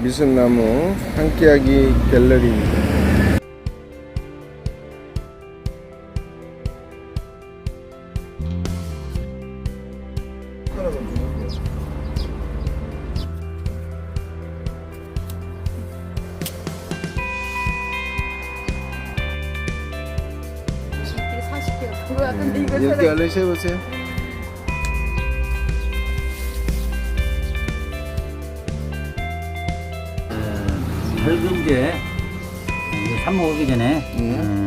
미선나무 함께하기 갤러리입니다. 이게 40개 들어왔는데 이거 이렇게 얼른 세보세요. 밝은제 이게 삽 먹기 전에 음,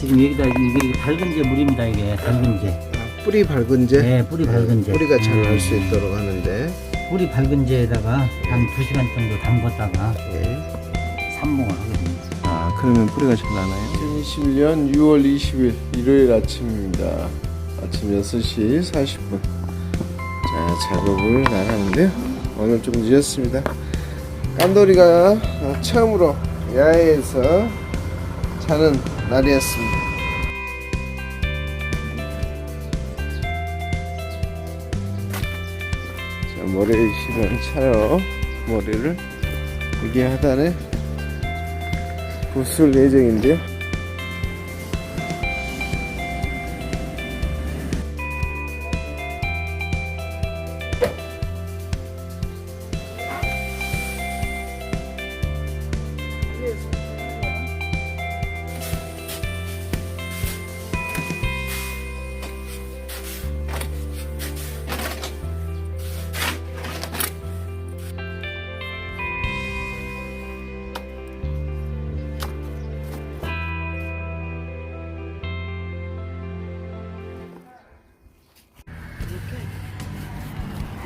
지금 여기다 이게 밝은제 물입니다 이게 밝은제 아, 뿌리 밝은제? 네 뿌리 밝은제 뿌리가 잘날 음, 수 있도록 하는데. 뿌리 밝은제에다가 한 2시간 정도 담궜다가 예. 삽목을 하거든요 아, 그러면 뿌리가 잘 나나요? 2021년 6월 20일 일요일 아침입니다. 아침 6시 40분. 자, 작업을 나가는데요. 오늘 좀 늦었습니다. 깐돌이가 어, 처음으로 야외에서 자는 날이었습니다. 자, 머리를 실은 차로 머리를 여기 하단에 부술 예정인데요.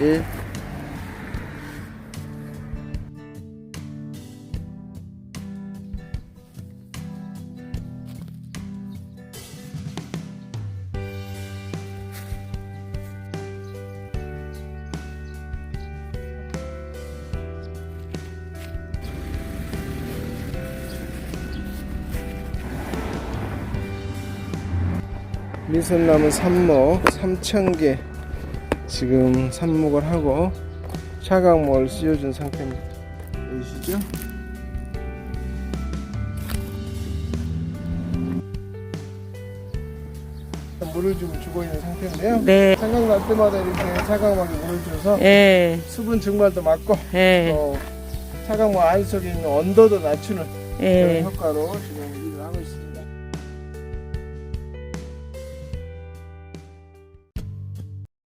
예. 미선나무 삽목 3,000개 지금 삽목을 하고 차강목을 씌워준 상태입니다. 보이시죠? 물을 좀 주고 있는 상태인데요. 네. 생각날 때마다 이렇게 차강막에 물을 줘서 예. 수분 증발도 막고 예. 또 차강막 안 속에 있는 온도도 낮추는 예. 그런 효과로 지금